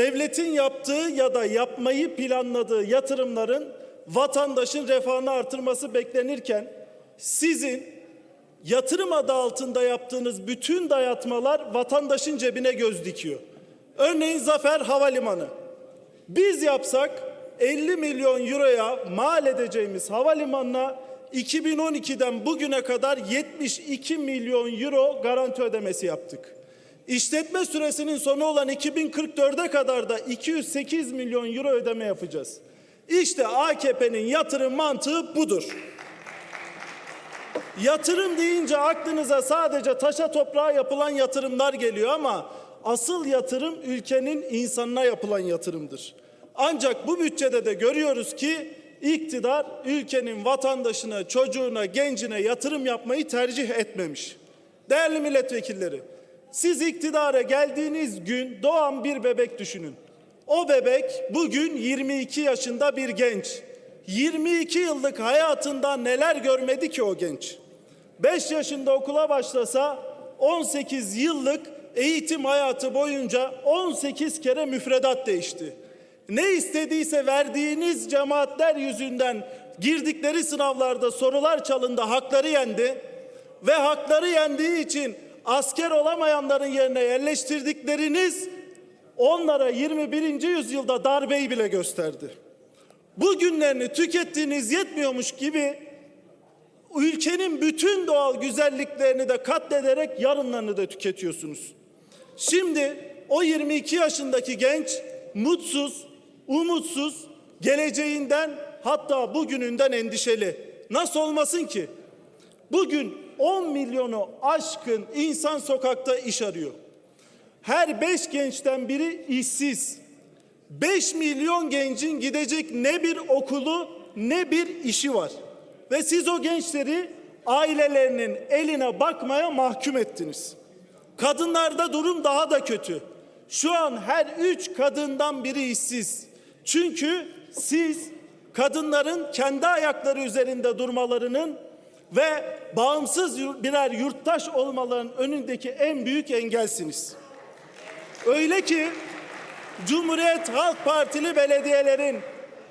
devletin yaptığı ya da yapmayı planladığı yatırımların vatandaşın refahını artırması beklenirken sizin yatırım adı altında yaptığınız bütün dayatmalar vatandaşın cebine göz dikiyor. Örneğin Zafer Havalimanı. Biz yapsak 50 milyon euroya mal edeceğimiz havalimanına 2012'den bugüne kadar 72 milyon euro garanti ödemesi yaptık. İşletme süresinin sonu olan 2044'e kadar da 208 milyon euro ödeme yapacağız. İşte AKP'nin yatırım mantığı budur. Yatırım deyince aklınıza sadece taşa toprağa yapılan yatırımlar geliyor ama asıl yatırım ülkenin insanına yapılan yatırımdır. Ancak bu bütçede de görüyoruz ki iktidar ülkenin vatandaşına, çocuğuna, gencine yatırım yapmayı tercih etmemiş. Değerli milletvekilleri, siz iktidara geldiğiniz gün doğan bir bebek düşünün. O bebek bugün 22 yaşında bir genç. 22 yıllık hayatında neler görmedi ki o genç? 5 yaşında okula başlasa 18 yıllık eğitim hayatı boyunca 18 kere müfredat değişti. Ne istediyse verdiğiniz cemaatler yüzünden girdikleri sınavlarda sorular çalındı, hakları yendi ve hakları yendiği için asker olamayanların yerine yerleştirdikleriniz onlara 21. yüzyılda darbeyi bile gösterdi. Bu günlerini tükettiğiniz yetmiyormuş gibi ülkenin bütün doğal güzelliklerini de katlederek yarınlarını da tüketiyorsunuz. Şimdi o 22 yaşındaki genç mutsuz, umutsuz, geleceğinden hatta bugününden endişeli. Nasıl olmasın ki? Bugün 10 milyonu aşkın insan sokakta iş arıyor. Her 5 gençten biri işsiz. 5 milyon gencin gidecek ne bir okulu ne bir işi var. Ve siz o gençleri ailelerinin eline bakmaya mahkum ettiniz. Kadınlarda durum daha da kötü. Şu an her üç kadından biri işsiz. Çünkü siz kadınların kendi ayakları üzerinde durmalarının ve bağımsız birer yurttaş olmalarının önündeki en büyük engelsiniz. Öyle ki Cumhuriyet Halk Partili belediyelerin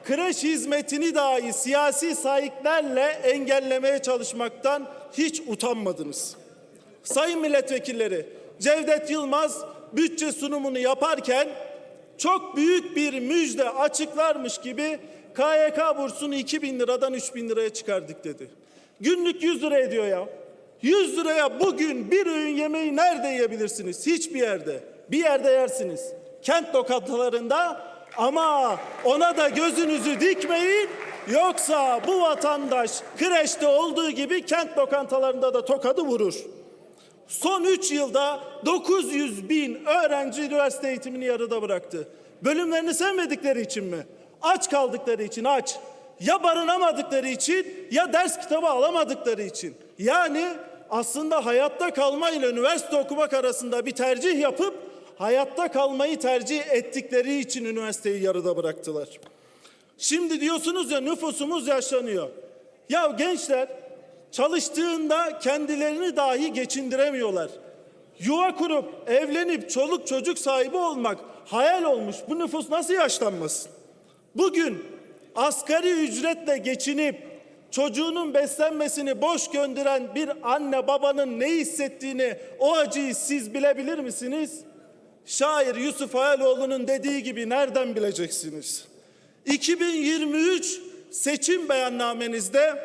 kreş hizmetini dahi siyasi sahiplerle engellemeye çalışmaktan hiç utanmadınız. Sayın milletvekilleri, Cevdet Yılmaz bütçe sunumunu yaparken çok büyük bir müjde açıklarmış gibi KYK bursunu 2 bin liradan 3 bin liraya çıkardık dedi. Günlük 100 lira ediyor ya. 100 liraya bugün bir öğün yemeği nerede yiyebilirsiniz? Hiçbir yerde. Bir yerde yersiniz. Kent lokantalarında ama ona da gözünüzü dikmeyin. Yoksa bu vatandaş kreşte olduğu gibi kent lokantalarında da tokadı vurur. Son 3 yılda 900 bin öğrenci üniversite eğitimini yarıda bıraktı. Bölümlerini sevmedikleri için mi? Aç kaldıkları için aç. Ya barınamadıkları için ya ders kitabı alamadıkları için. Yani aslında hayatta kalma ile üniversite okumak arasında bir tercih yapıp hayatta kalmayı tercih ettikleri için üniversiteyi yarıda bıraktılar. Şimdi diyorsunuz ya nüfusumuz yaşlanıyor. Ya gençler çalıştığında kendilerini dahi geçindiremiyorlar. Yuva kurup evlenip çoluk çocuk sahibi olmak hayal olmuş. Bu nüfus nasıl yaşlanmasın? Bugün asgari ücretle geçinip çocuğunun beslenmesini boş gönderen bir anne babanın ne hissettiğini o acıyı siz bilebilir misiniz? Şair Yusuf Hayaloğlu'nun dediği gibi nereden bileceksiniz? 2023 seçim beyannamenizde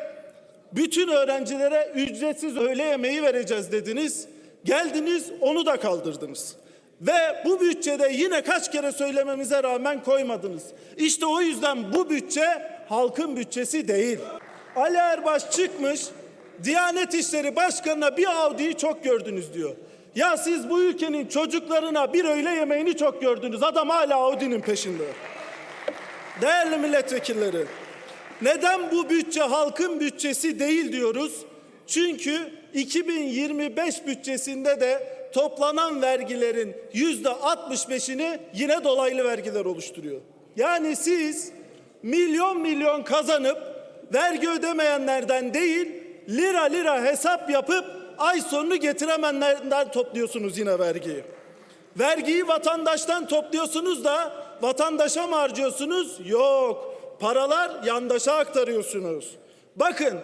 bütün öğrencilere ücretsiz öğle yemeği vereceğiz dediniz. Geldiniz onu da kaldırdınız. Ve bu bütçede yine kaç kere söylememize rağmen koymadınız. İşte o yüzden bu bütçe halkın bütçesi değil. Ali Erbaş çıkmış Diyanet İşleri Başkanı'na bir Audi'yi çok gördünüz diyor. Ya siz bu ülkenin çocuklarına bir öğle yemeğini çok gördünüz. Adam hala Audi'nin peşinde. Değerli milletvekilleri, neden bu bütçe halkın bütçesi değil diyoruz? Çünkü 2025 bütçesinde de toplanan vergilerin yüzde 65'ini yine dolaylı vergiler oluşturuyor. Yani siz milyon milyon kazanıp vergi ödemeyenlerden değil lira lira hesap yapıp ay sonunu getiremeyenlerden topluyorsunuz yine vergiyi. Vergiyi vatandaştan topluyorsunuz da vatandaşa mı harcıyorsunuz? Yok. Paralar yandaşa aktarıyorsunuz. Bakın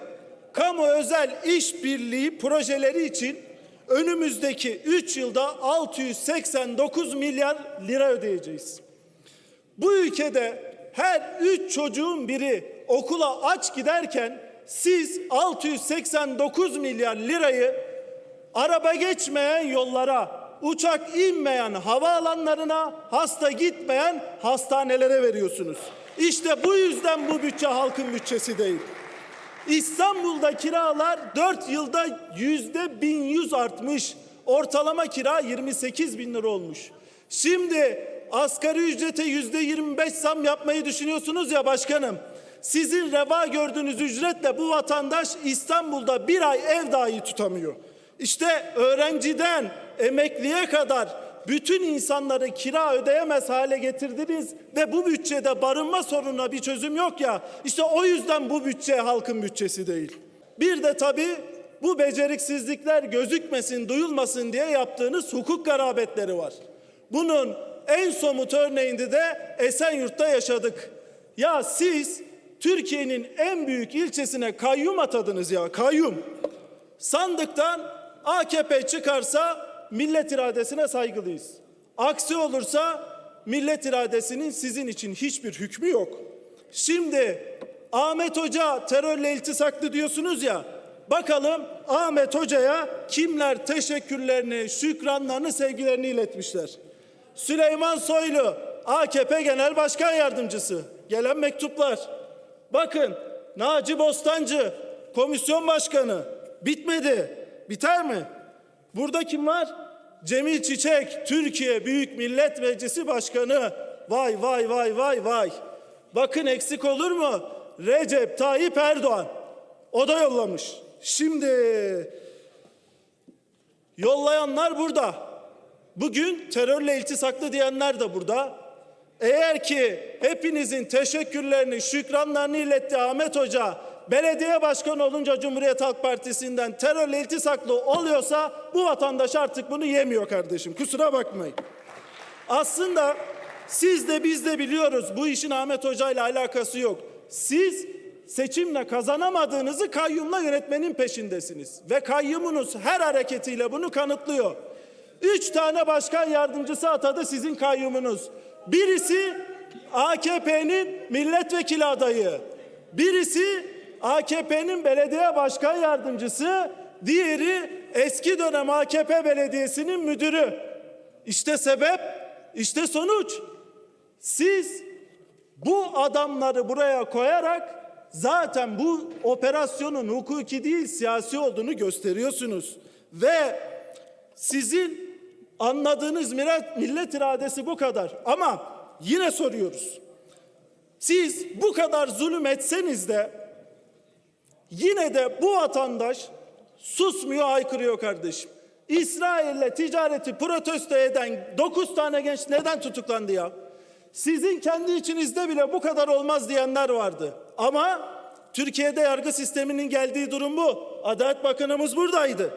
kamu özel işbirliği projeleri için önümüzdeki 3 yılda 689 milyar lira ödeyeceğiz. Bu ülkede her üç çocuğun biri okula aç giderken siz 689 milyar lirayı araba geçmeyen yollara, uçak inmeyen havaalanlarına, hasta gitmeyen hastanelere veriyorsunuz. İşte bu yüzden bu bütçe halkın bütçesi değil. İstanbul'da kiralar 4 yılda yüzde 1100 artmış. Ortalama kira 28 bin lira olmuş. Şimdi asgari ücrete yüzde 25 zam yapmayı düşünüyorsunuz ya başkanım. Sizin reva gördüğünüz ücretle bu vatandaş İstanbul'da bir ay ev dahi tutamıyor. İşte öğrenciden emekliye kadar bütün insanları kira ödeyemez hale getirdiniz ve bu bütçede barınma sorununa bir çözüm yok ya. İşte o yüzden bu bütçe halkın bütçesi değil. Bir de tabii bu beceriksizlikler gözükmesin, duyulmasın diye yaptığınız hukuk garabetleri var. Bunun en somut örneğinde de Esenyurt'ta yaşadık. Ya siz Türkiye'nin en büyük ilçesine kayyum atadınız ya kayyum. Sandıktan AKP çıkarsa millet iradesine saygılıyız. Aksi olursa millet iradesinin sizin için hiçbir hükmü yok. Şimdi Ahmet Hoca terörle iltisaklı diyorsunuz ya. Bakalım Ahmet Hoca'ya kimler teşekkürlerini, şükranlarını, sevgilerini iletmişler. Süleyman Soylu AKP Genel Başkan Yardımcısı. Gelen mektuplar. Bakın Naci Bostancı komisyon başkanı. Bitmedi. Biter mi? Burada kim var? Cemil Çiçek, Türkiye Büyük Millet Meclisi Başkanı. Vay vay vay vay vay. Bakın eksik olur mu? Recep Tayyip Erdoğan. O da yollamış. Şimdi yollayanlar burada. Bugün terörle iltisaklı diyenler de burada. Eğer ki hepinizin teşekkürlerini, şükranlarını iletti Ahmet Hoca, belediye başkanı olunca Cumhuriyet Halk Partisi'nden terörle iltisaklı oluyorsa bu vatandaş artık bunu yemiyor kardeşim. Kusura bakmayın. Aslında siz de biz de biliyoruz bu işin Ahmet Hoca ile alakası yok. Siz seçimle kazanamadığınızı kayyumla yönetmenin peşindesiniz. Ve kayyumunuz her hareketiyle bunu kanıtlıyor. Üç tane başkan yardımcısı atadı sizin kayyumunuz. Birisi AKP'nin milletvekili adayı. Birisi AKP'nin belediye başkan yardımcısı. Diğeri eski dönem AKP belediyesinin müdürü. İşte sebep, işte sonuç. Siz bu adamları buraya koyarak zaten bu operasyonun hukuki değil siyasi olduğunu gösteriyorsunuz. Ve sizin anladığınız millet, millet iradesi bu kadar. Ama yine soruyoruz. Siz bu kadar zulüm etseniz de yine de bu vatandaş susmuyor, haykırıyor kardeşim. İsrail'le ticareti protesto eden 9 tane genç neden tutuklandı ya? Sizin kendi içinizde bile bu kadar olmaz diyenler vardı. Ama Türkiye'de yargı sisteminin geldiği durum bu. Adalet Bakanımız buradaydı.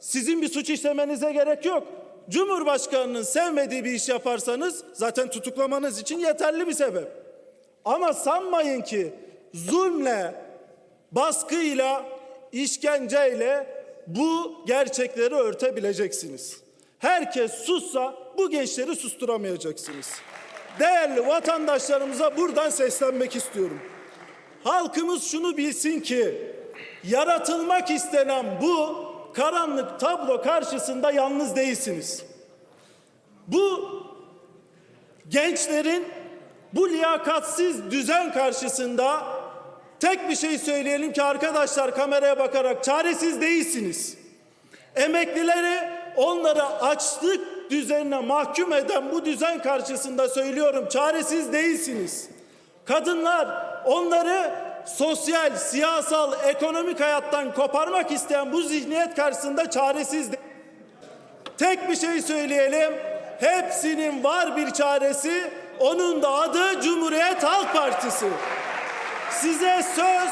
Sizin bir suç işlemenize gerek yok. Cumhurbaşkanının sevmediği bir iş yaparsanız zaten tutuklamanız için yeterli bir sebep. Ama sanmayın ki zulmle, baskıyla, işkenceyle bu gerçekleri örtebileceksiniz. Herkes sussa bu gençleri susturamayacaksınız. Değerli vatandaşlarımıza buradan seslenmek istiyorum. Halkımız şunu bilsin ki yaratılmak istenen bu karanlık tablo karşısında yalnız değilsiniz. Bu gençlerin bu liyakatsiz düzen karşısında tek bir şey söyleyelim ki arkadaşlar kameraya bakarak çaresiz değilsiniz. Emeklileri onları açlık düzenine mahkum eden bu düzen karşısında söylüyorum çaresiz değilsiniz. Kadınlar onları sosyal, siyasal, ekonomik hayattan koparmak isteyen bu zihniyet karşısında çaresiz Tek bir şey söyleyelim. Hepsinin var bir çaresi. Onun da adı Cumhuriyet Halk Partisi. Size söz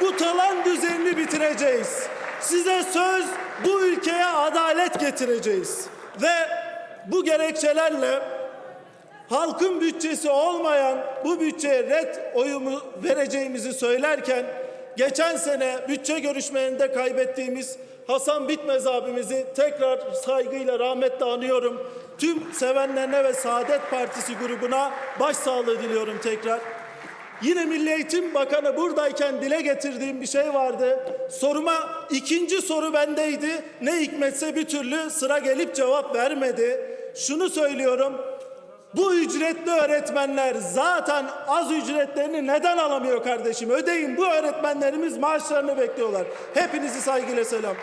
bu talan düzenini bitireceğiz. Size söz bu ülkeye adalet getireceğiz. Ve bu gerekçelerle halkın bütçesi olmayan bu bütçeye red oyumu vereceğimizi söylerken geçen sene bütçe görüşmelerinde kaybettiğimiz Hasan Bitmez abimizi tekrar saygıyla rahmetle anıyorum. Tüm sevenlerine ve Saadet Partisi grubuna başsağlığı diliyorum tekrar. Yine Milli Eğitim Bakanı buradayken dile getirdiğim bir şey vardı. Soruma ikinci soru bendeydi. Ne hikmetse bir türlü sıra gelip cevap vermedi. Şunu söylüyorum. Bu ücretli öğretmenler zaten az ücretlerini neden alamıyor kardeşim? Ödeyin bu öğretmenlerimiz maaşlarını bekliyorlar. Hepinizi saygıyla selam.